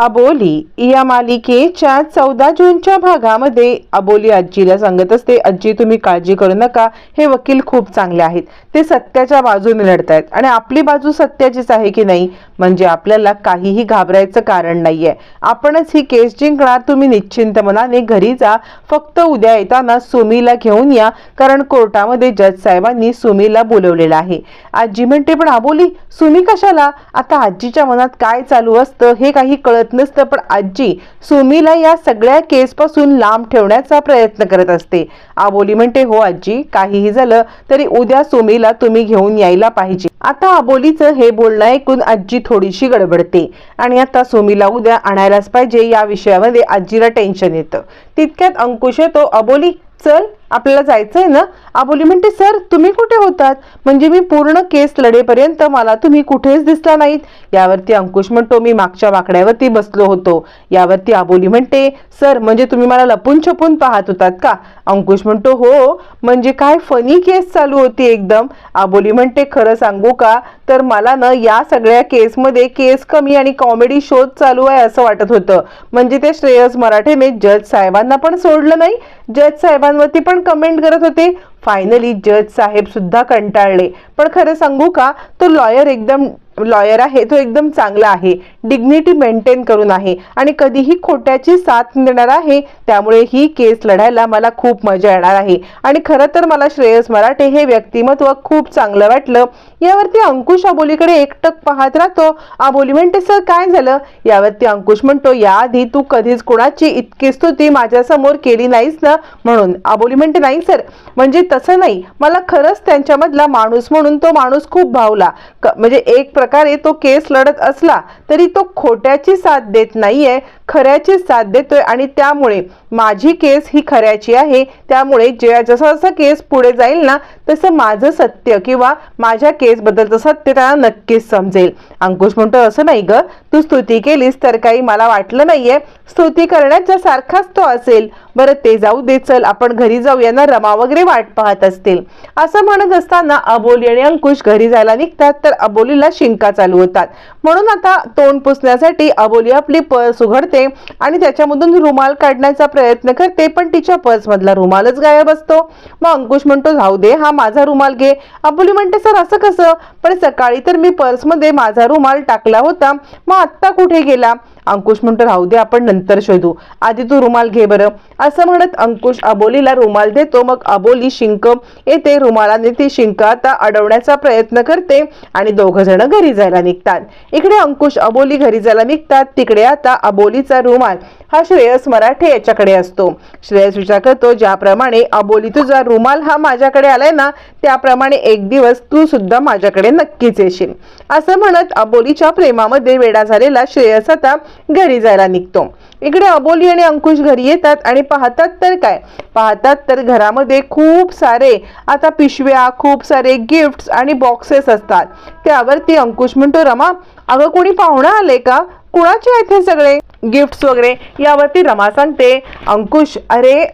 अबोली या मालिकेच्या चौदा जूनच्या भागामध्ये अबोली आजीला सांगत असते आजी तुम्ही काळजी करू नका. हे वकील खूप चांगले आहेत. ते सत्याच्या बाजूने आहेत आणि आपली बाजू सत्याचीच आहे की नाही? म्हणजे आपल्याला काहीही घाबरायचं कारण नाही आहे आपणच ही केस जिंकणार. तुम्ही निश्चिंत मनाने घरी जा. फक्त उद्या येताना सुमीला घेऊन या. कारण कोर्टामध्ये जज साहेबांनी सुमीला बोलवलेलं आहे. आजी म्हणते पण अबोली सुमी कशाला? आता आजीच्या मनात काय चालू असतं हे काही कळत नसतं पण आजी सुमीला या सगळ्या केस पासून लांब ठेवण्याचा प्रयत्न करत असते. आबोली म्हणते हो आजी काहीही झालं तरी उद्या सुमीला तुम्ही घेऊन यायला पाहिजे. आता आबोलीचं हे बोलणं ऐकून आजी थोडीशी गडबडते आणि आता सुमीला उद्या आणायलाच पाहिजे या विषयामध्ये आजीला टेन्शन येतं. तितक्यात अंकुश येतो अबोली चल आपल्याला जायचंय ना? आबोली म्हणते सर तुम्ही कुठे होतात? म्हणजे मी पूर्ण केस लढेपर्यंत मला तुम्ही कुठेच दिसला नाहीत. यावरती अंकुश म्हणतो मी मागच्या वाकड्यावरती बसलो होतो. यावरती आबोली म्हणते सर म्हणजे तुम्ही मला लपून छपून पाहत होतात का? अंकुश म्हणतो हो म्हणजे काय फनी केस चालू होती एकदम. आबोली म्हणते खरं सांगू का? तर मला ना या सगळ्या केसमध्ये केस कमी आणि कॉमेडी शोध चालू आहे असं वाटत होतं. म्हणजे ते श्रेयस मराठेने जज साहेबांना पण सोडलं नाही. जज साहेबांवरती पण कमेंट करत होते. फायनली जज साहेब सुद्धा कंटाळले. पण खरं सांगू का तो लॉयर एकदम लॉयर आहे तो एकदम चांगला आहे. डिग्निटी मेंटेन करून आहे. आणि कधीही खोट्याची साथ देणार आहे त्यामुळे ही केस लढायला मला खूप मजा येणार आहे. आणि खरं तर मला श्रेयस मराठे हे व्यक्तिमत्व खूप चांगलं वाटलं. यावरती अंकुश अबोलीकडे एकटक पाहत राहतो. अबोली म्हणते सर काय झालं? यावरती अंकुश म्हणतो याआधी तू कधीच कोणाची इतकी स्तुती माझ्यासमोर केली नाहीस ना? म्हणून अबोली म्हणते नाही सर. म्हणजे तसं नाही. मला खरंच त्यांच्यामधला माणूस म्हणून तो माणूस खूप भावला. क- म्हणजे एक प्रकारे तो केस लढत असला तरी तो खोट्याची साथ देत नाहीये खऱ्याची साथ देतोय आणि त्यामुळे माझी केस ही खऱ्याची आहे. त्यामुळे जे जसं जसं केस पुढे जाईल ना तसं माझं सत्य किंवा माझ्या केसबद्दलचं सत्य त्याला नक्कीच समजेल. अंकुश म्हणतो असं नाही ग. तू स्तुती केलीस तर काही मला वाटलं नाहीये. स्तुती करण्याचा सारखाच तो असेल. बरं ते जाऊ दे चल आपण घरी जाऊया ना रमा वगैरे वाट पाहत असतील. असं म्हणत असताना अबोली आणि अंकुश घरी जायला निघतात तर अबोलीला शिंका चालू होतात. म्हणून आता तोंड पुसण्यासाठी अबोली आपली पर्स उघडते आणि त्याच्यामधून रुमाल काढण्याचा प्रयत्न करते पण तिच्या पर्स मधला रुमालच गायब असतो. मग अंकुश म्हणतो जाऊ दे हा माझा रुमाल घे. अबोली म्हणते सर असं कसं? पण सकाळी तर मी पर्समध्ये माझा रुमाल टाकला होता. मग आत्ता कुठे गेला? अंकुश म्हणतो राहू दे आपण नंतर शोधू. आधी तू रुमाल घे बरं. असं म्हणत अंकुश अबोलीला रुमाल देतो. मग अबोली शिंक येते. रुमालाने ती शिंक आता अडवण्याचा प्रयत्न करते आणि दोघं जण घरी जायला निघतात. इकडे अंकुश अबोली घरी जायला निघतात. तिकडे आता अबोलीचा रुमाल. हा श्रेयस मराठे याच्याकडे असतो. श्रेयस विचार करतो ज्याप्रमाणे अबोली तुझा रुमाल हा माझ्याकडे आलाय ना त्याप्रमाणे एक दिवस तू सुद्धा माझ्याकडे नक्कीच येशील. असं म्हणत अबोलीच्या प्रेमामध्ये वेडा झालेला श्रेयस आता घरी जायला निघतो. इकडे अबोली आणि अंकुश घरी येतात आणि पाहतात तर काय? पाहतात तर घरामध्ये खूप सारे आता पिशव्या खूप सारे गिफ्ट्स आणि बॉक्सेस असतात. त्यावरती अंकुश म्हणतो रमा अगं कोणी पाहुणा आले का? कुणाचे आहेत हे सगळे? गिफ्ट्स वगैरे यावरती रमा सांगते. अंकुश अरे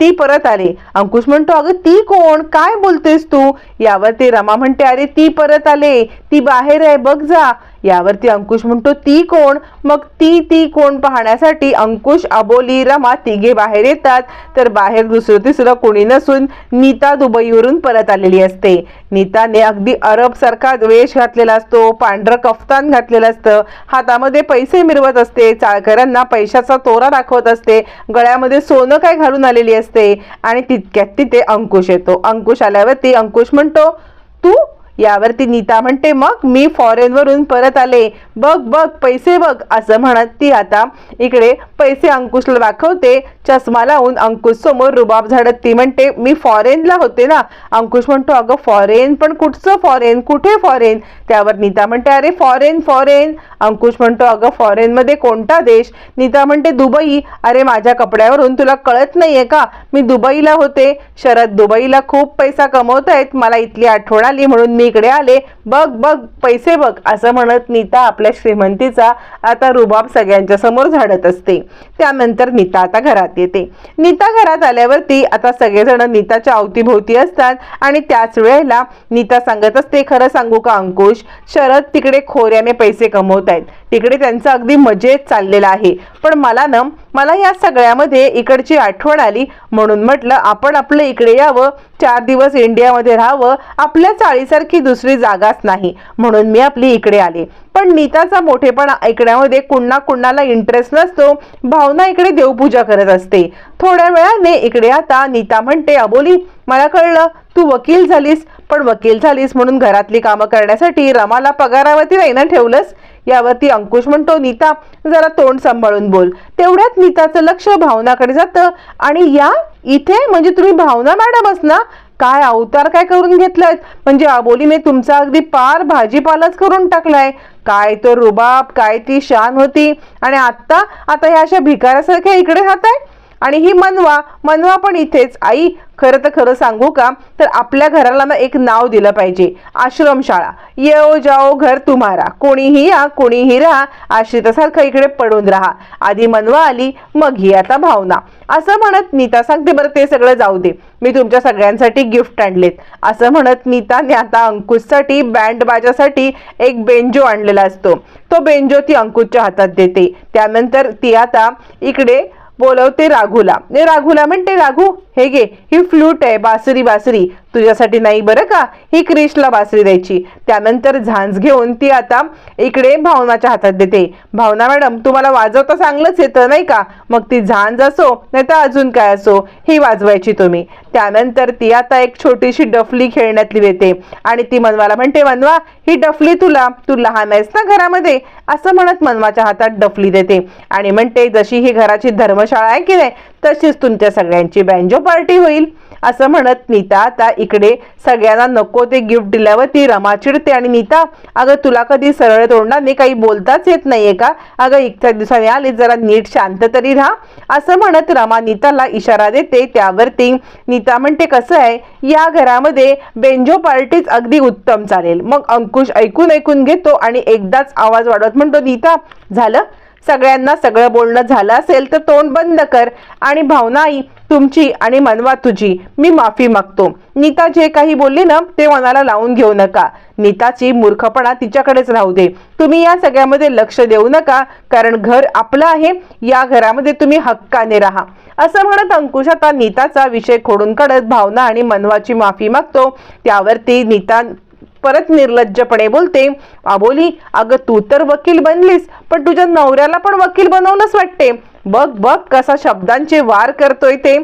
ती परत आली. अंकुश म्हणतो अगं ती कोण? काय बोलतेस तू? यावरती रमा म्हणते अरे ती परत आले. ती बाहेर आहे बघ जा. यावरती अंकुश म्हणतो ती कोण? मग ती ती कोण पाहण्यासाठी अंकुश अबोली रमा तिघे बाहेर येतात. तर बाहेर दुसरं तिसरं कोणी नसून नीता दुबईवरून परत आलेली असते. नीताने अगदी अरब सारखा वेश घातलेला असतो पांढरं कफ्तान घातलेलं असतं. हातामध्ये पैसे मिरवत असते चाळकऱ्यांना पैशाचा तोरा दाखवत असते गळ्यामध्ये सोनं काय घालून आलेली असते. आणि तितक्यात तिथे अंकुश येतो. अंकुश आल्यावरती अंकुश म्हणतो तू यावरती नीता म्हणते मग मी फॉरेन वरून परत आले. बघ बघ पैसे बघ असं म्हणत ती आता इकडे पैसे अंकुशला दाखवते. चष्मा लावून अंकुश समोर रुबाब झाडत ती म्हणते मी फॉरेनला होते ना. अंकुश म्हणतो अगं फॉरेन पण कुठचं फॉरेन कुठे फॉरेन त्यावर नीता म्हणते अरे फॉरेन फॉरेन अंकुश म्हणतो अगं फॉरेन मध्ये कोणता देश? नीता म्हणते दुबई. अरे माझ्या कपड्यावरून तुला कळत नाहीये का? मी दुबईला होते. शरद दुबईला खूप पैसा कमवत आहेत मला इथली आठवण आली म्हणून मी इकडे आले बघ बघ पैसे बघ असं म्हणत नीता आपल्या श्रीमंतीचा आता रुबाब सगळ्यांच्या समोर झाडत असते. त्यानंतर नीता आता घरात येते. नीता घरात आल्यावरती आता सगळेजण नीताच्या अवतीभोवती असतात आणि त्याच वेळेला नीता सांगत असते खरं सांगू का अंकुश? शरद तिकडे खोऱ्याने पैसे कमवत आहेत. तिकडे त्यांचं अगदी मजेत चाललेलं आहे. पण मला ना मला या सगळ्यामध्ये इकडची आठवण आली. म्हणून म्हटलं आपण आपलं इकडे यावं. चार दिवस इंडियामध्ये राहावं आपल्या चाळीसारखी दुसरी जागाच नाही म्हणून मी आपली इकडे आले. पण नीताचा मोठेपणा ऐकण्यामध्ये कुणा कुणाला इंटरेस्ट नसतो भावना इकडे देवपूजा करत असते. थोड्या वेळाने इकडे आता नीता म्हणते अबोली मला कळलं तू वकील झालीस पण वकील झालीस म्हणून घरातली कामं करण्यासाठी रमाला पगारावरती नाही ना ठेवलंस? यावरती अंकुश म्हणतो नीता जरा तोंड सांभाळून बोल. तेवढ्यात नीताचं लक्ष भावनाकडे जातं आणि या इथे म्हणजे तुम्ही भावना मॅडमच ना काय अवतार काय करून घेतलाय म्हणजे आबोलीने तुमचा अगदी पार भाजीपालाच करून टाकलाय. काय तो रुबाब काय ती शान होती. आणि आत्ता आता ह्या अशा भिकाऱ्यासारख्या इकडे राहताय? आणि ही मनवा मनवा पण इथेच. आई खरं तर खरं सांगू का? तर आपल्या घराला ना एक नाव दिलं पाहिजे. आश्रमशाळा येओ जाओ घर तुम्हारा. कोणीही या कोणीही राहा. आश्रितासारखं इकडे पडून राहा. आधी मनवा आली मग ही आता भावना. असं म्हणत नीता सांगते बरं ते सगळं जाऊ दे. मी तुमच्या सगळ्यांसाठी गिफ्ट आणलेत. असं म्हणत नीताने आता अंकुशसाठी बँड बाजासाठी एक बेंजो आणलेला असतो. तो बेंजो ती अंकुशच्या हातात देते. त्यानंतर ती आता इकडे बोलवते राघूला. राघूला म्हणते राघू हे घे ही फ्लूट आहे बासरी बासरी. तुझ्यासाठी नाही बरं का? ही क्रिशला बासरी द्यायची. त्यानंतर झांज घेऊन ती आता इकडे भावनाच्या हातात देते. भावना मॅडम तुम्हाला वाजवता चांगलंच येतं नाही का? मग ती झांज असो नाही तर अजून काय असो ही वाजवायची तुम्ही. त्यानंतर ती आता एक छोटीशी डफली खेळण्यातली देते आणि ती मनवाला म्हणते मनवा ही डफली तुला तू लहान आहेस ना घरामध्ये? असं म्हणत मनवाच्या हातात डफली देते. आणि म्हणते जशी ही घराची धर्मशाळा आहे की नाही तशीच तुमच्या सगळ्यांची बँजो पार्टी होईल. असं म्हणत नीता आता इकडे सगळ्यांना नको ते गिफ्ट दिल्यावर ती रमा चिडते आणि नीता अगं तुला कधी सरळ तोंडाने काही बोलताच येत नाहीये का? अगं इतक्या दिवसाने आले जरा नीट शांत तरी राहा. असं म्हणत रमा नीताला इशारा देते. त्यावरती नीता म्हणते कसं आहे? या घरामध्ये बेंजो पार्टीच अगदी उत्तम चालेल. मग अंकुश ऐकून ऐकून घेतो आणि एकदाच आवाज वाढवत म्हणतो नीता झालं? सगळ्यांना सगळं बोलणं झालं असेल तर तोंड बंद कर. आणि भावना आई तुमची आणि मनवा तुझी मी माफी मागतो. नीता जे काही बोलली ना ते मनाला लावून घेऊ नका. नीताची मूर्खपणा तिच्याकडेच राहू दे. तुम्ही या सगळ्यामध्ये लक्ष देऊ नका कारण घर आपलं आहे या घरामध्ये तुम्ही हक्काने राहा. असं म्हणत अंकुश आता नीताचा विषय खोडून काढत भावना आणि मनवाची माफी मागतो. त्यावरती नीता परत निर्लज्जपणे बोलते आबोली अगं तू तर वकील बनलीस पण तुझ्या नवऱ्याला पण वकील बनवलंच वाटते. बघ बघ कसा शब्दांचे वार करतोय ते.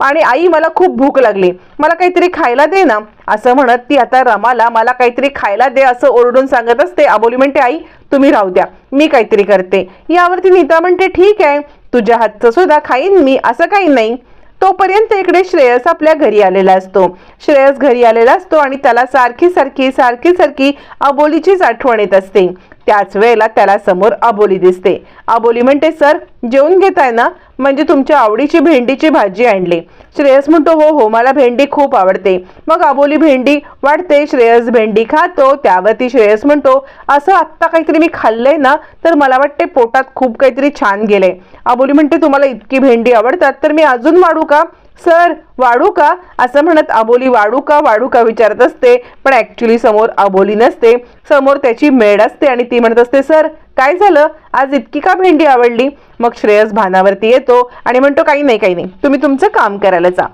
आणि आई मला खूप भूक लागली. मला काहीतरी खायला दे ना. असं म्हणत ती आता रमाला मला काहीतरी खायला दे असं ओरडून सांगत असते. आबोली म्हणते आई तुम्ही राहू द्या. मी काहीतरी करते. यावरती नीता म्हणते ठीक आहे. तुझ्या हातचं सुद्धा खाईन मी असं काही नाही. तोपर्यंत इकडे श्रेयस आपल्या घरी आलेला असतो. श्रेयस घरी आलेला असतो आणि त्याला सारखी सारखी सारखी सारखी अबोलीचीच आठवण येत असते. त्याच वेळेला त्याला समोर अबोली दिसते. अबोली म्हणते सर जेवून घेताय ना? म्हणजे तुमच्या आवडीची भेंडीची भाजी आणली. श्रेयस म्हणतो हो हो मला भेंडी खूप आवडते. मग अबोली भेंडी वाढते श्रेयस भेंडी खातो. त्यावरती श्रेयस म्हणतो असं आत्ता काहीतरी मी खाल्लंय ना तर मला वाटते पोटात खूप काहीतरी छान गेलंय. अबोली म्हणते तुम्हाला इतकी भेंडी आवडतात तर मी अजून वाढू का? सर वाढू का असं म्हणत अबोली वाढू का वाढू का विचारत असते. पण ॲक्च्युली समोर अबोली नसते. समोर त्याची मेड असते आणि ती म्हणत असते सर काय झालं? आज इतकी का भेंडी आवडली? मग श्रेयस भानावरती येतो आणि म्हणतो काही नाही काही नाही. तुम्ही तुमचं काम करायला जा.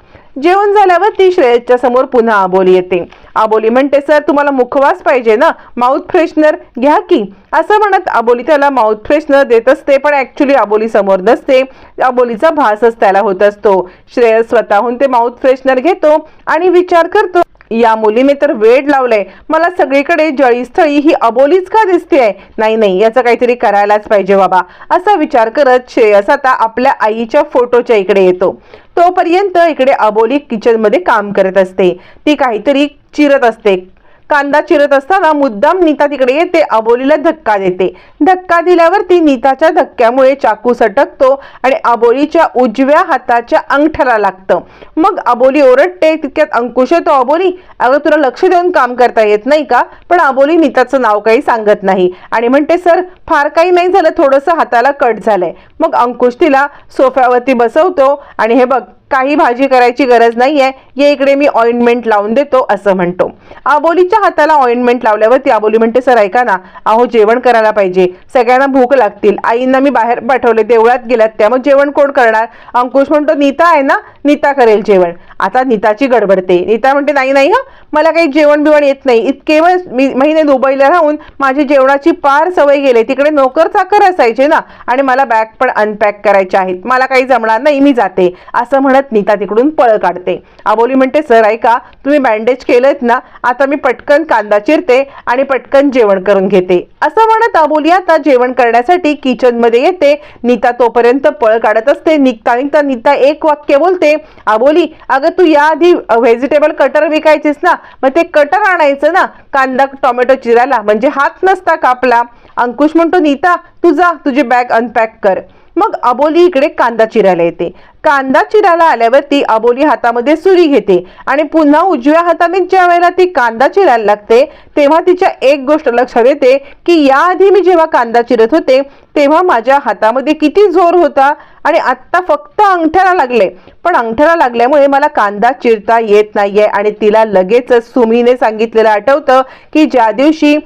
जेवण झाल्यावर ती श्रेयसच्या समोर पुन्हा आबोली येते. आबोली म्हणते सर तुम्हाला मुखवास पाहिजे ना? माउथ फ्रेशनर घ्या की. असं म्हणत आबोली त्याला माउथ फ्रेशनर देत असते पण ॲक्च्युली आबोली समोर नसते. आबोलीचा भासच त्याला होत असतो. श्रेयस स्वतःहून ते माउथ फ्रेशनर घेतो आणि विचार करतो या मुलीने तर वेड लावलंय. मला सगळीकडे जळीस्थळी ही अबोलीच का दिसतेय? नाही नाही याचं काहीतरी करायलाच पाहिजे बाबा. असा विचार करत श्रेयस आता आपल्या आईच्या फोटोच्या इकडे येतो. तोपर्यंत इकडे अबोली किचनमध्ये काम करत असते. ती काहीतरी चिरत असते. कांदा चिरत असताना मुद्दाम नीता तिकडे येते अबोलीला धक्का देते. धक्का दिल्यावरती नीताच्या धक्क्यामुळे चाकू सटकतो आणि अबोलीच्या उजव्या हाताच्या अंगठ्याला लागतं. मग अबोली ओरडते तितक्यात अंकुश येतो अबोली अगं तुला लक्ष देऊन काम करता येत नाही का? पण अबोली नीताचं नाव काही सांगत नाही. आणि म्हणते सर फार काही नाही झालं थोडंसं हाताला कट झालंय. मग अंकुश तिला सोफ्यावरती बसवतो आणि हे बघ काही भाजी करायची गरज नाही आहे ये इकडे मी ऑइंटमेंट लावून देतो असं म्हणतो. आबोलीच्या हाताला ऑइंटमेंट लावल्यावरती आबोली म्हणते सर ऐका ना अहो जेवण करायला पाहिजे. सगळ्यांना भूक लागतील. आईंना मी बाहेर पाठवले देवळात गेल्यात त्या मग जेवण कोण करणार? अंकुश म्हणतो नीता आहे ना? नीता करेल जेवण. आता नीताची गडबडते नीता म्हणते नाही नाही हं मला काही जेवण बिवण येत नाही. इतकेवळ मी महिने दुबईला राहून माझी जेवणाची पार सवय गेले. तिकडे नोकर चाकर असायचे ना. आणि मला बॅग पण अनपॅक करायचे आहेत. मला काही जमणार नाही मी जाते. असं म्हणत नीता तिकडून पळ काढते. आबोली म्हणते सर ऐका तुम्ही बँडेज केलंत ना आता मी पटकन कांदा चिरते आणि पटकन जेवण करून घेते. असं म्हणत आबोली आता जेवण करण्यासाठी किचनमध्ये येते. नीता तोपर्यंत पळ काढत असते. निघता निघता नीता एक वाक्य बोलते आबोली अगं तू याआधी व्हेजिटेबल कटर विकायचीस ना मग ते कटर आणायचं ना कांदा टोमॅटो चिरायला म्हणजे हात नसता कापला. अंकुश म्हणतो नीता तू जा तुझी बॅग अनपॅक कर. मग अबोली इकडे कांदा चिरायला येते. कांदा चिरायला आल्यावरती अबोली हातामध्ये सुरी घेते आणि पुन्हा उजव्या हाताने ज्या वेळेला ती कांदा चिरायला लागते तेव्हा तिच्या एक गोष्ट लक्षात येते की याआधी मी जेव्हा कांदा चिरत होते तेव्हा माझ्या हातामध्ये किती जोर होता. आणि आत्ता फक्त अंगठ्याला लागले. पण अंगठ्याला लागल्यामुळे मला कांदा चिरता येत नाहीये आणि तिला लगेचच सुमीने सांगितलेलं आठवतं की ज्या दिवशी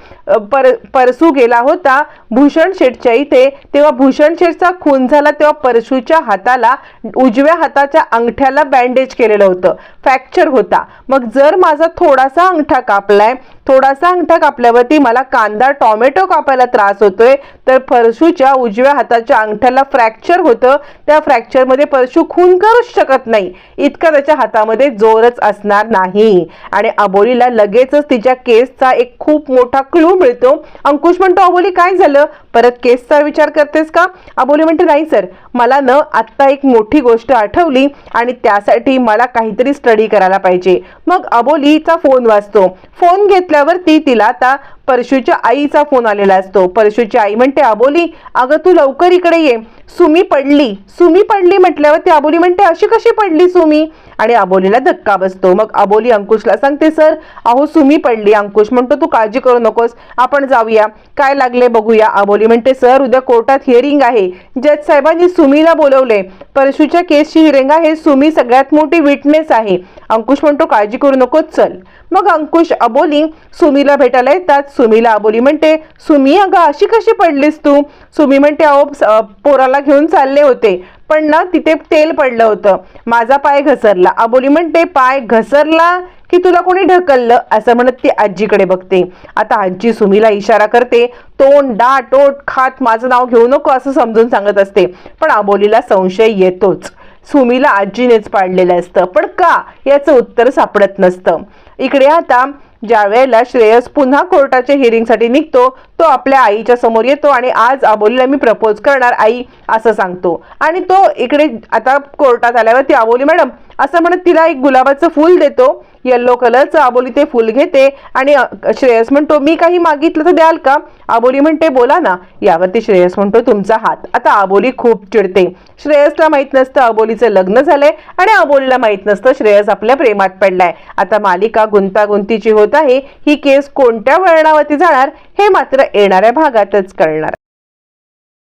पर परसू गेला होता भूषण शेठच्या इथे तेव्हा भूषण शेठचा खून झाला तेव्हा परशूच्या हाताला उजव्या हाताच्या अंगठ्याला बँडेज केलेलं होतं. फ्रॅक्चर होता. मग जर माझा थोडासा अंगठा कापलाय थोडासा अंगठा कापल्यावरती मला कांदा टॉमॅटो कापायला त्रास होतोय. तर परशूच्या उजव्या हाताच्या अंगठ्याला फ्रॅक्चर होतं. त्या फ्रॅक्चरमध्ये परशू खून करूच शकत नाही. इतका त्याच्या हातामध्ये जोरच असणार नाही. आणि अबोलीला लगेचच तिच्या केसचा एक खूप मोठा क्लू मिळतो. अंकुश म्हणतो अबोली काय झालं? परत केसचा विचार करतेस का? अबोली म्हणते नाही सर. मला न आत्ता एक मोठी गोष्ट आठवली आणि त्यासाठी मला काहीतरी स्टडी करायला पाहिजे. मग अबोलीचा फोन वाजतो. फोन घेतला म्हटल्यावरती तिला आता परशूच्या आईचा फोन आलेला असतो. परशूची आई म्हणते अबोली अगं तू लवकर इकडे ये. सुमी पडली. सुमी पडली म्हटल्यावर ती अबोली म्हणते अशी कशी पडली सुमी? आणि अबोलीला धक्का बसतो. मग अबोली अंकुशला सांगते सर अहो सुमी पडली. अंकुश म्हणतो तू काळजी करू नकोस. आपण जाऊया. काय लागले बघूया. अबोली म्हणते सर उद्या कोर्टात हिअरिंग आहे. जज साहेबांनी सुमीला बोलवले. परशूच्या केसची हिअरिंग आहे. सुमी सगळ्यात मोठी विटनेस आहे. अंकुश म्हणतो काळजी करू नकोस. चल. मग अंकुश अबोली सुमीला भेटायला येतात. सुमीला अबोली म्हणते सुमी अगं अशी कशी पडलीस तू? सुमी म्हणते अहो पोराला घेऊन चालले होते पण ना तिथे तेल पडलं होतं. माझा पाय घसरला. अबोली म्हणते पाय घसरला की तुला कोणी ढकललं? असं म्हणत ती आजीकडे बघते. आता आजी सुमीला इशारा करते तोंड डाट ओट खात माझं नाव घेऊ नको असं समजून सांगत असते. पण अबोलीला संशय येतोच. सुमीला आजीनेच पाडलेलं असतं. पण का? याचं उत्तर सापडत नसतं. इकडे आता ज्या वेळेला श्रेयस पुन्हा कोर्टाच्या हिअरिंगसाठी निघतो तो आपल्या आईच्या समोर येतो आणि आज अबोलीला मी प्रपोज करणार आई असं सांगतो. आणि तो इकडे आता कोर्टात आल्यावर ती अबोली मॅडम असं म्हणत तिला एक गुलाबाचं फूल देतो. येल्लो कलरचं अबोली ते फुल घेते. आणि श्रेयस म्हणतो मी काही मागितलं तर द्याल का? अबोली म्हणते बोला ना. यावरती श्रेयस म्हणतो तुमचा हात. आता अबोली खूप चिडते. श्रेयसला माहीत नसतं अबोलीचं लग्न झालंय आणि अबोलीला माहीत नसतं श्रेयस आपल्या प्रेमात पडलाय. आता मालिका गुंतागुंतीची होत आहे. ही केस कोणत्या वळणावरती जाणार? हे मात्र येणाऱ्या भागातच कळणार